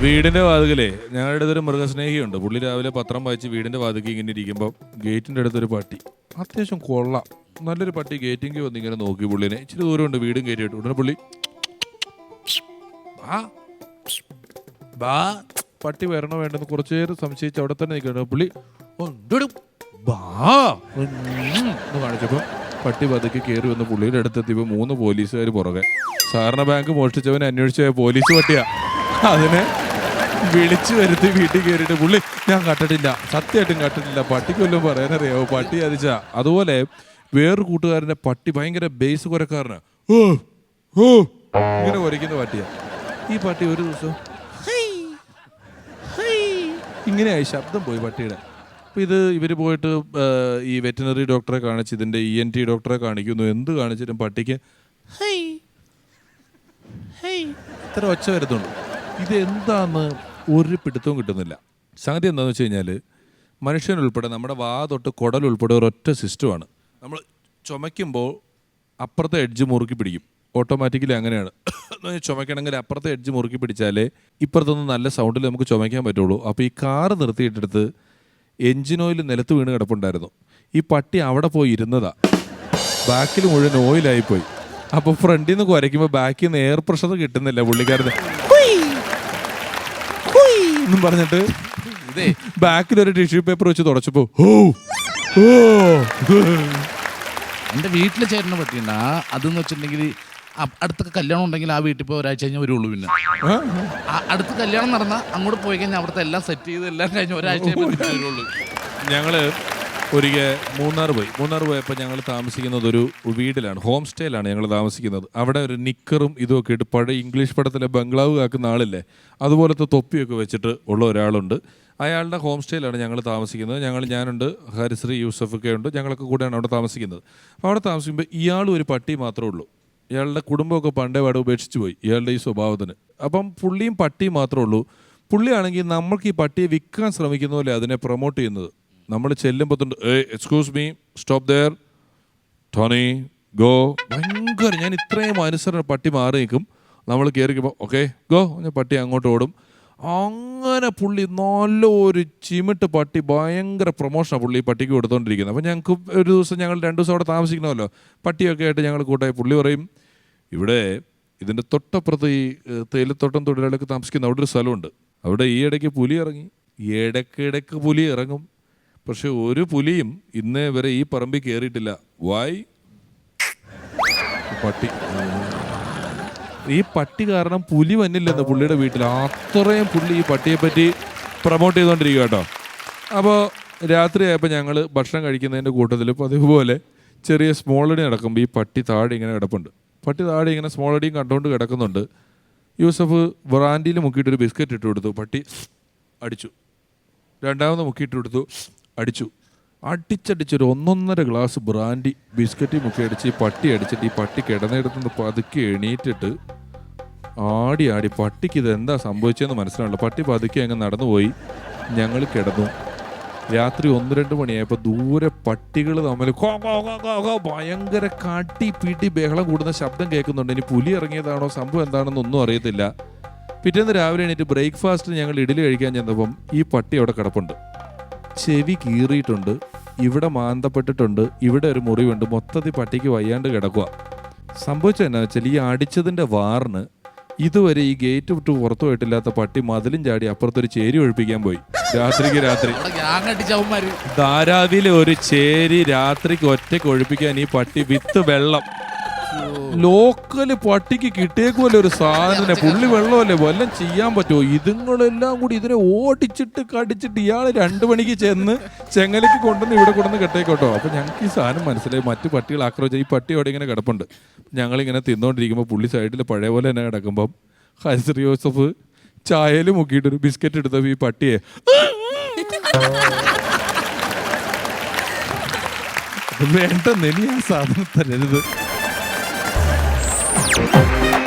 വീടിന്റെ വാതിലേ ഞങ്ങളുടെ അടുത്തൊരു മൃഗസ്നേഹിയുണ്ട്. പുള്ളി രാവിലെ പത്രം വായിച്ച് വീടിന്റെ വാതിക്ക് ഇങ്ങനെ ഇരിക്കുമ്പോൾ ഗേറ്റിന്റെ അടുത്തൊരു പട്ടി. അത്യാവശ്യം കൊള്ളാം. നല്ലൊരു പട്ടി ഗേറ്റിംഗ് വന്ന് ഇങ്ങനെ നോക്കി പുള്ളിനെ. ഇച്ചിരി ദൂരമുണ്ട് വീടും കയറ്റിയിട്ട് ഉടനെ പുള്ളി ബാ ബാ. പട്ടി വരണോ വേണ്ടെന്ന് കുറച്ചു നേരം സംശയിച്ച് അവിടെ തന്നെ നിൽക്കണം പുള്ളി "ഉണ്ടെടു, ബാ. ഉം" എന്ന് കാണിച്ചപ്പോൾ പട്ടി പതുക്കെ കയറി വന്ന് പുള്ളിയുടെ അടുത്തെത്തിയപ്പോൾ മൂന്ന് പോലീസുകാർ പുറകെ. സാറിന് ബാങ്ക് മോഷ്ടിച്ചവനെ അന്വേഷിച്ച പോലീസ് പട്ടിയാ. അതിനെ വിളിച്ചു വരുത്തി വീട്ടിൽ കയറിയിട്ട് പുള്ളി ഞാൻ കട്ടിട്ടില്ല സത്യമായിട്ടും കട്ടിട്ടില്ല പട്ടിക്ക് വല്ലതും പറയാനറിയാവോ? പട്ടി അതിച്ച അതുപോലെ വേറൊരു കൂട്ടുകാരന്റെ പട്ടി ഭയങ്കര ബേസ് കുരക്കാരന്. ഇങ്ങനെ കുരയ്ക്കുന്ന പട്ടിയാണ് ഈ പട്ടി ഒരു ദിവസം ഇങ്ങനെയായി ശബ്ദം പോയി പട്ടിയുടെ. അപ്പം ഇത് ഇവർ പോയിട്ട് ഈ വെറ്റിനറി ഡോക്ടറെ കാണിച്ച് ഇതിന്റെ ഇ എൻ ടി ഡോക്ടറെ കാണിക്കുന്നു. എന്ത് കാണിച്ചിട്ടും പട്ടിക്ക് ഇത്ര ഒച്ച വരുന്നുണ്ട്. ഇത് എന്താന്ന് ഒരു പിടുത്തവും കിട്ടുന്നില്ല. സംഗതി എന്താണെന്ന് വെച്ച് കഴിഞ്ഞാൽ മനുഷ്യനുൾപ്പെടെ നമ്മുടെ വാ തൊട്ട് കുടൽ ഉൾപ്പെടെ ഒരൊറ്റ സിസ്റ്റമാണ് നമ്മൾ ചുമയ്ക്കുമ്പോൾ അപ്പുറത്തെ എഡ്ജ് മുറുക്കി പിടിക്കും. ഓട്ടോമാറ്റിക്കലി അങ്ങനെയാണ്. ചുമയ്ക്കണമെങ്കിൽ അപ്പുറത്തെ എഡ്ജ് മുറുക്കി പിടിച്ചാലേ ഇപ്പുറത്തൊന്നും നല്ല സൗണ്ടിൽ നമുക്ക് ചുമയ്ക്കാൻ പറ്റുള്ളൂ. അപ്പോൾ ഈ കാറ് നിർത്തിയിട്ടെടുത്ത് എഞ്ചിൻ ഓയിൽ നിലത്ത് വീണ് കിടപ്പുണ്ടായിരുന്നു. ഈ പട്ടി അവിടെ പോയി ഇരുന്നതാ. ബാക്കിൽ മുഴുവൻ ഓയിലായിപ്പോയി അപ്പോൾ ഫ്രണ്ടിൽ നിന്ന് കുരയ്ക്കുമ്പോൾ ബാക്കിൽ നിന്ന് എയർ പ്രഷർ കിട്ടുന്നില്ല പുള്ളിക്കാരന്. എന്നും പറഞ്ഞിട്ട് ബാക്കിൽ ഒരു ടിഷ്യൂ പേപ്പർ വെച്ച് തുടച്ചപ്പോ ഓ ഓ എന്റെ വീട്ടിലെ ചേട്ടനെ പറ്റിയുണ്ട് ആ അതെന്ന് വെച്ചിട്ടുണ്ടെങ്കിൽ അടുത്തൊക്കെ കല്യാണം ഉണ്ടെങ്കിൽ ആ വീട്ടിൽ പോയി ഒരാഴ്ച കഴിഞ്ഞാൽ വരുള്ളൂ പിന്നെ. അടുത്ത് കല്യാണം നടന്നാൽ അങ്ങോട്ട് പോയി കഴിഞ്ഞാൽ അവിടുത്തെ എല്ലാം സെറ്റ് ചെയ്ത് എല്ലാം കഴിഞ്ഞ് ഒരാഴ്ച വരുള്ളൂ. ഞങ്ങൾ ഒരിക്കൽ മൂന്നാർ പോയി. മൂന്നാർ പോയപ്പോൾ ഞങ്ങൾ താമസിക്കുന്നത് ഒരു വീടിലാണ് ഹോം സ്റ്റേയിലാണ് ഞങ്ങൾ താമസിക്കുന്നത്. അവിടെ ഒരു നിക്കറും ഇതുമൊക്കെ ഇട്ട് പഴയ ഇംഗ്ലീഷ് പടത്തിലെ ബംഗ്ലാവ് കാക്കുന്ന ആളില്ലേ അതുപോലത്തെ തൊപ്പിയൊക്കെ വെച്ചിട്ട് ഉള്ള ഒരാളുണ്ട്. അയാളുടെ ഹോം സ്റ്റേയിലാണ് ഞങ്ങൾ താമസിക്കുന്നത്. ഞങ്ങൾ ഞാനുണ്ട് ഹരിശ്രീ യൂസഫൊക്കെ ഉണ്ട് ഞങ്ങളൊക്കെ കൂടെയാണ് അവിടെ താമസിക്കുന്നത്. അവിടെ താമസിക്കുമ്പോൾ ഇയാളും ഒരു പട്ടി മാത്രമേ ഉള്ളൂ. ഇയാളുടെ കുടുംബമൊക്കെ പണ്ടേ പാടെ ഉപേക്ഷിച്ച് പോയി ഇയാളുടെ ഈ സ്വഭാവത്തിന്. അപ്പം പുള്ളിയും പട്ടിയും മാത്രമേ ഉള്ളൂ. പുള്ളിയാണെങ്കിൽ നമ്മൾക്ക് ഈ പട്ടിയെ വിൽക്കാൻ ശ്രമിക്കുന്ന പോലെ അതിനെ പ്രൊമോട്ട് ചെയ്യുന്നത്. നമ്മൾ ചെല്ലുമ്പോൾ excuse me stop there Tony go ഭയങ്കര ഞാൻ ഇത്രയും അനുസരണ പട്ടി മാറി നിൽക്കും നമ്മൾ കയറിക്കുമ്പോൾ ഓക്കെ ഗോ ഞാൻ പട്ടി അങ്ങോട്ട് ഓടും. അങ്ങനെ പുള്ളി നല്ല ഒരു ചിമിട്ട് പട്ടി ഭയങ്കര പ്രൊമോഷനാണ് പുള്ളി പട്ടിക്ക് കൊടുത്തോണ്ടിരിക്കുന്നത്. അപ്പോൾ ഞങ്ങൾക്ക് ഒരു ദിവസം ഞങ്ങൾ രണ്ട് ദിവസം അവിടെ താമസിക്കണമല്ലോ. പട്ടിയൊക്കെ ആയിട്ട് ഞങ്ങൾ കൂട്ടായി പുള്ളി പറയും ഇവിടെ ഇതിന്റെ തൊട്ടപ്പുറത്ത് ഈ തേയിലത്തോട്ടം തൊഴിലാളികൾക്ക് താമസിക്കുന്ന അവിടെ ഒരു സ്ഥലമുണ്ട്. അവിടെ ഈ ഇടയ്ക്ക് പുലി ഇറങ്ങി. ഇടയ്ക്കിടയ്ക്ക് പുലി ഇറങ്ങും. പക്ഷെ ഒരു പുലിയും ഇന്നേ വരെ ഈ പറമ്പിൽ കയറിയിട്ടില്ല വായ് പട്ടി. ഈ പട്ടി കാരണം പുലി വന്നില്ലെന്ന് പുള്ളിയുടെ വീട്ടിൽ. അത്രയും പുള്ളി ഈ പട്ടിയെ പറ്റി പ്രൊമോട്ട് ചെയ്തുകൊണ്ടിരിക്കുക കേട്ടോ അപ്പോൾ രാത്രിയായപ്പോൾ ഞങ്ങൾ ഭക്ഷണം കഴിക്കുന്നതിന്റെ കൂട്ടത്തിൽ പതിവുപോലെ ചെറിയ സ്മോളടി നടക്കുമ്പോൾ ഈ പട്ടി താഴെ ഇങ്ങനെ കിടപ്പുണ്ട്. പട്ടി താഴെ ഇങ്ങനെ സ്മോളടിയും കണ്ടുകൊണ്ട് കിടക്കുന്നുണ്ട്. യൂസഫ് ബ്രാൻഡിയിൽ മുക്കിയിട്ടൊരു ബിസ്ക്കറ്റ് ഇട്ട് കൊടുത്തു. പട്ടി അടിച്ചു. രണ്ടാമത് മുക്കിയിട്ട് കൊടുത്തു. അടിച്ചു. അടിച്ചടിച്ചൊരു ഒന്നൊന്നര ഗ്ലാസ് ബ്രാൻഡി ബിസ്ക്കറ്റ് മുക്കി അടിച്ച് ഈ പട്ടി അടിച്ചിട്ട് ഈ പട്ടി കിടന്നിടത്തുനിന്ന് പതുക്കെ എണീറ്റിട്ട് ആടി ആടി പട്ടിക്ക് ഇത് എന്താ സംഭവിച്ചതെന്ന് മനസ്സിലാണല്ലോ പട്ടി പതുക്കെ അങ്ങ് നടന്നുപോയി. ഞങ്ങൾ കിടന്നു. രാത്രി ഒന്ന് രണ്ട് മണിയായപ്പോൾ ദൂരെ പട്ടികൾ തമ്മിൽ ഭയങ്കര കാട്ടി പീട്ടി ബഹളം കൂടുന്ന ശബ്ദം കേൾക്കുന്നുണ്ട്. ഇനി പുലി ഇറങ്ങിയതാണോ? സംഭവം എന്താണെന്നൊന്നും അറിയത്തില്ല. പിറ്റേന്ന് രാവിലെ എണീറ്റ് ബ്രേക്ക്ഫാസ്റ്റ് ഞങ്ങൾ ഇഡലി കഴിക്കാൻ ചെന്നപ്പം ഈ പട്ടി അവിടെ കിടപ്പുണ്ട്. ചെവി കീറിയിട്ടുണ്ട് ഇവിടെ മാന്തപ്പെട്ടിട്ടുണ്ട് ഇവിടെ ഒരു മുറിവുണ്ട് മൊത്തത്തിൽ പട്ടിക്ക് വയ്യാണ്ട് കിടക്കുക സംഭവിച്ചത് എന്നാ വെച്ചാൽ ഈ അടിച്ചതിന്റെ വാറിന് ഇതുവരെ ഈ ഗേറ്റ് വിട്ട് പുറത്തു പോയിട്ടില്ലാത്ത പട്ടി മതിലും ചാടി അപ്പുറത്തൊരു ചേരി ഒഴിപ്പിക്കാൻ പോയി. രാത്രിക്ക് രാത്രി. ധാരാവിയിലെ ഒരു ചേരി രാത്രിക്ക് ഒറ്റയ്ക്ക് ഒഴിപ്പിക്കാൻ ഈ പട്ടി വിത്ത് വെള്ളം. ലോക്കൽ പട്ടിക്ക് കിട്ടിയേക്കുമല്ലോ ഒരു സാധനം പുള്ളി വെള്ളമല്ലേ? വല്ലതും ചെയ്യാൻ പറ്റുമോ? ഇതുങ്ങളെല്ലാം കൂടി ഇതിനെ ഓടിച്ചിട്ട് കടിച്ചിട്ട് ഇയാൾ രണ്ടു മണിക്ക് ചെന്ന് ചെങ്ങലയ്ക്ക് കൊണ്ടുവന്ന് ഇവിടെ കൊണ്ടുവന്ന് കെട്ടേക്കോട്ടോ. അപ്പൊ ഞങ്ങൾക്ക് ഈ സാധനം മനസ്സിലായി. മറ്റു പട്ടികൾ ആക്രമിച്ച ഈ പട്ടി അവിടെ ഇങ്ങനെ കിടപ്പുണ്ട്. ഞങ്ങളിങ്ങനെ തിന്നോണ്ടിരിക്കുമ്പോൾ പുള്ളി സൈഡിൽ പഴയ പോലെ തന്നെ കിടക്കുമ്പം ഹരിശ്രീ ചായയിൽ ചായയിൽ മുക്കിയിട്ടൊരു ബിസ്ക്കറ്റ് എടുത്തപ്പോൾ ഈ പട്ടിയെ. വേണ്ടെന്ന് ഇനി ആ സാധനം തരരുത്. Música